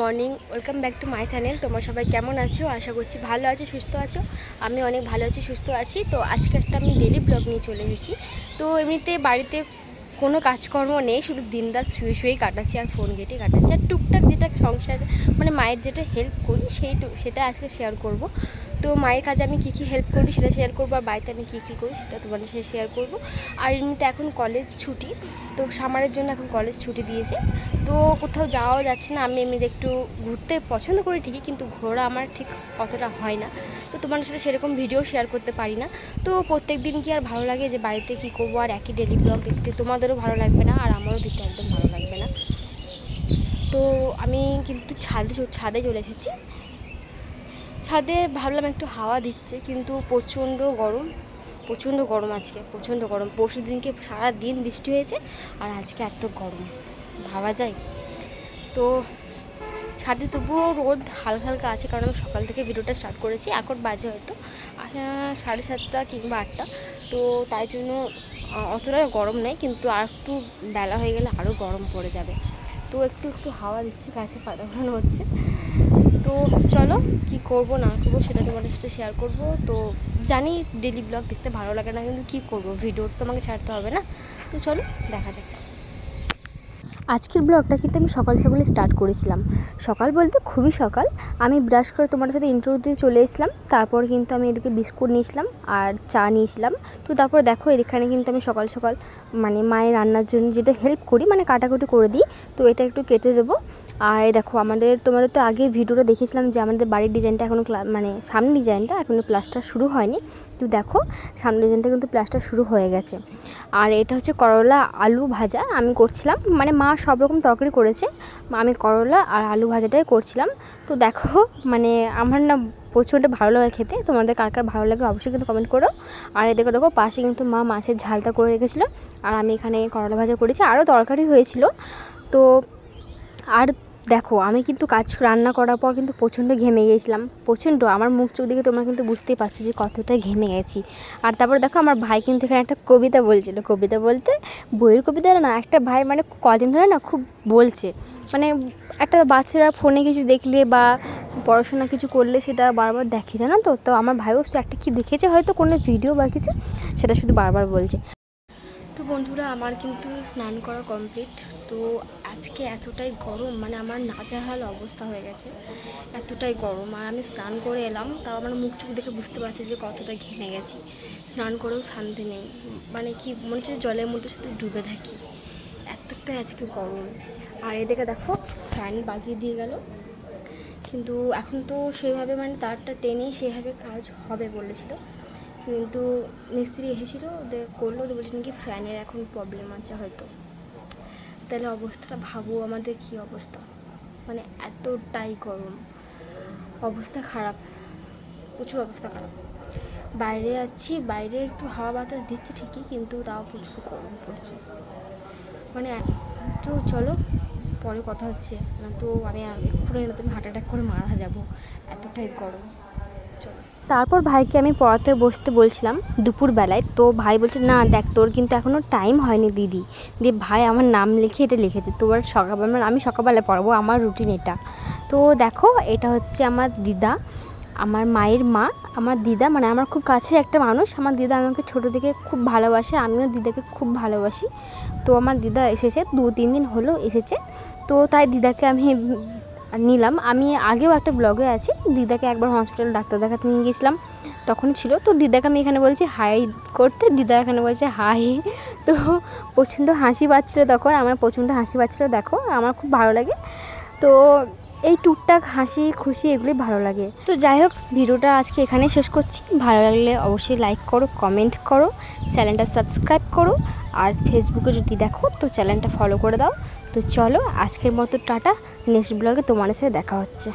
Morning, welcome back to my channel. তোমার সবাই কেমন আছো? আশা করছি ভালো আছো, সুস্থ আছো। আমি অনেক ভালো আছি, সুস্থ আছি। তো আজকে একটা আমি ডেলি ব্লগ নিয়ে চলে এসেছি। তো এমনিতে বাড়িতে কোনো কাজকর্ম নেই, শুধু দিনরাত শুয়ে শুয়েই কাটাচ্ছি আর ফোন ঘেটে কাটাচ্ছি। আর টুকটাক যেটা সংসার মানে মায়ের যেটা হেল্প করি সেই সেটা আজকে শেয়ার করব। তো মায়ের কাজে আমি কী কী হেল্প করি সেটা শেয়ার করব, আর বাড়িতে আমি কী কী করি সেটা তোমাদের সাথে শেয়ার করব। আর এমনিতে এখন কলেজ ছুটি, তো সামারের জন্য এখন কলেজ ছুটি দিয়েছে। তো কোথাও যাওয়াও যাচ্ছে না, আমি এমনিতে একটু ঘুরতে পছন্দ করি ঠিকই, কিন্তু ঘোরা আমার ঠিক অতটা হয় না। তো তোমার সাথে সেরকম ভিডিও শেয়ার করতে পারি না। তো প্রত্যেক দিন কি আর ভালো লাগে যে বাড়িতে কী করব আর একই ডেলি ব্লগ দেখতে? তোমাদেরও ভালো লাগবে না আর আমারও দেখতে একদম ভালো লাগবে না। তো আমি কিন্তু ছাদে ছাদে চলে এসেছি। ছাদে ভাবলাম একটু হাওয়া দিচ্ছে কিন্তু প্রচণ্ড গরম প্রচণ্ড গরম আজকে, প্রচণ্ড গরম। পরশু দিনকে সারা দিন বৃষ্টি হয়েছে আর আজকে এত গরম, ভাবা যায়? তো ছাদে তবুও রোদ হালকা হালকা আছে কারণ আমি সকাল থেকে ভিডিওটা স্টার্ট করেছি, এখন বাজে হয়তো সাড়ে সাতটা কিংবা আটটা। তো তাই জন্য অতটা গরম নেই, কিন্তু আর একটু বেলা হয়ে গেলে আরও গরম পড়ে যাবে। তো একটু একটু হাওয়া দিচ্ছে, গাছে পাতা ঘোরানো হচ্ছে। তো চলো, কি করব, না করব, সেটা তোমাদের সাথে শেয়ার করব। তো জানি ডেলি ব্লগ দেখতে ভালো লাগে না, কিন্তু কি করব, ভিডিও তো আমাকে ছাড়তে হবে না। তো চলো, দেখা যাক। আজকের ব্লগটা কিন্তু আমি সকাল সকালে স্টার্ট করেছিলাম। সকাল বলতে খুবই সকাল। আমি ব্রাশ করে তোমার সাথে ইন্টারভিউ দিয়ে চলে এসলাম তারপর কিন্তু আমি এদিকে বিস্কুট নিয়েছিলাম আর চা নিয়েছিলাম। তো তারপর দেখো, এখানে কিন্তু আমি সকাল সকাল মানে মায়ের রান্নার জন্য যেটা হেল্প করি মানে কাটাকুটি করে দিই। তো এটা একটু কেটে দেবো। আর দেখো, আমাদের, তোমাদের তো আগে ভিডিওটা দেখেছিলাম যে আমাদের বাড়ির ডিজাইনটা এখনও ক্লা মানে সামনের ডিজাইনটা এখনও প্লাস্টার শুরু হয়নি। তো দেখো সামনের ডিজাইনটা কিন্তু প্লাস্টার শুরু হয়ে গেছে। আর এটা হচ্ছে করলা আলু ভাজা আমি করছিলাম। মানে মা সব রকম তরকারি করেছে। আমি করলা আর আলু ভাজাটাই করছিলাম। তো দেখো মানে আমার না প্রচণ্ড ভালো লাগে খেতে। তোমাদের কার কার ভালো লাগে অবশ্যই কিন্তু কমেন্ট করো। আর এদিকে দেখো, পাশে কিন্তু মা মাছের ঝালটা করে রেখেছিলো। আর আমি এখানে করলা ভাজা করেছি। আরও তরকারি হয়েছিল। তো আর দেখো, আমি কিন্তু কাজ রান্না করার পর কিন্তু প্রচণ্ড ঘেমে গিয়েছিলাম। প্রচণ্ড, আমার মুখ চোখ দেখে তোমরা কিন্তু বুঝতেই পারছ যে কতটা ঘেমে গেছি। আর তারপর দেখো, আমার ভাই কিন্তু এখানে একটা কবিতা বলছিল। কবিতা বলতে বইয়ের কবিতা না, একটা ভাই মানে কদিন ধরে না খুব বলছে। মানে একটা বাচ্চারা ফোনে কিছু দেখলে বা পড়াশোনা কিছু করলে সেটা বারবার দেখে, জানো তো? তো আমার ভাইও একটা কি দেখেছে হয়তো কোনো ভিডিও বা কিছু, সেটা শুধু বারবার বলছে। তো বন্ধুরা, আমার কিন্তু স্নান করা কমপ্লিট তো আজকে এতটাই গরম মানে আমার নাজাহাল অবস্থা হয়ে গেছে, এতটাই গরম। আর আমি স্নান করে এলাম, তাও আমার মুখ চোখ দেখে বুঝতে পারছি যে কতটা ঘেমে গেছি। স্নান করেও শান্তি নেই মানে কি মনে হচ্ছে জলের মধ্যে শুধু ডুবে থাকি। এতটাই আজকে গরম। আর এদিকে দেখো, ফ্যান বাগিয়ে দিয়ে গেল। কিন্তু এখন তো সেভাবে মানে তারটা টেনেই সেভাবে কাজ হবে বলেছিল। কিন্তু মিস্ত্রি এসেছিল করল বলছে নাকি ফ্যানের এখন প্রবলেম আছে হয়তো। তাহলে অবস্থাটা ভাবো আমাদের কি অবস্থা। মানে এতটাই গরম। অবস্থা খারাপ। প্রচুর অবস্থা খারাপ। বাইরে আছি, বাইরে একটু হাওয়া বাতাস দিচ্ছে ঠিকই, কিন্তু তাও প্রচুর গরম পড়ছে। মানে তো চলো, পরে কথা হচ্ছে। না তো আমি এক্ষুনি তুমি হার্ট অ্যাটাক করে মারা যাব। এতটাই গরম। তারপর ভাইকে আমি পড়াতে বসতে বলছিলাম দুপুরবেলায়। তো ভাই বলছে, না দেখ, তোর কিন্তু এখনও টাইম হয়নি দিদি। দিয়ে ভাই আমার নাম লিখে এটা লিখেছে, তোর সকালবেলা আমি সকালবেলায় পড়াবো, আমার রুটিন এটা। তো দেখো, এটা হচ্ছে আমার দিদা, আমার মায়ের মা, আমার দিদা মানে আমার খুব কাছের একটা মানুষ। আমার দিদা আমাকে ছোটো থেকে খুব ভালোবাসে, আমিও দিদাকে খুব ভালোবাসি। তো আমার দিদা এসেছে দু তিন দিন হলো এসেছে। তো তাই দিদাকে আমি নিলাম। আমি আগেও একটা ব্লগে আছি, দিদাকে একবার হসপিটাল ডাক্তার দেখাতে নিয়ে গেছিলাম তখন ছিল, তো দিদাকে আমি এখানে বলছি হাই করতে, দিদা এখানে বলছে হাই তো প্রচণ্ড হাসি পাচ্ছিলো তখন, আমার প্রচণ্ড হাসি পাচ্ছিলো, দেখো, আমার খুব ভালো লাগে। তো এই টুকটাক হাসি, খুশি এগুলি ভালো লাগে। তো যাই হোক, ভিডিওটা আজকে এখানেই শেষ করছি। ভালো লাগলে অবশ্যই লাইক করো কমেন্ট করো চ্যানেলটা সাবস্ক্রাইব করো। আর ফেসবুকে যদি দেখো, তো চ্যানেলটা ফলো করে দাও। তো চলো আজকের মতো টাটা নেক্সট ব্লগে তোমার সাথে দেখা হচ্ছে।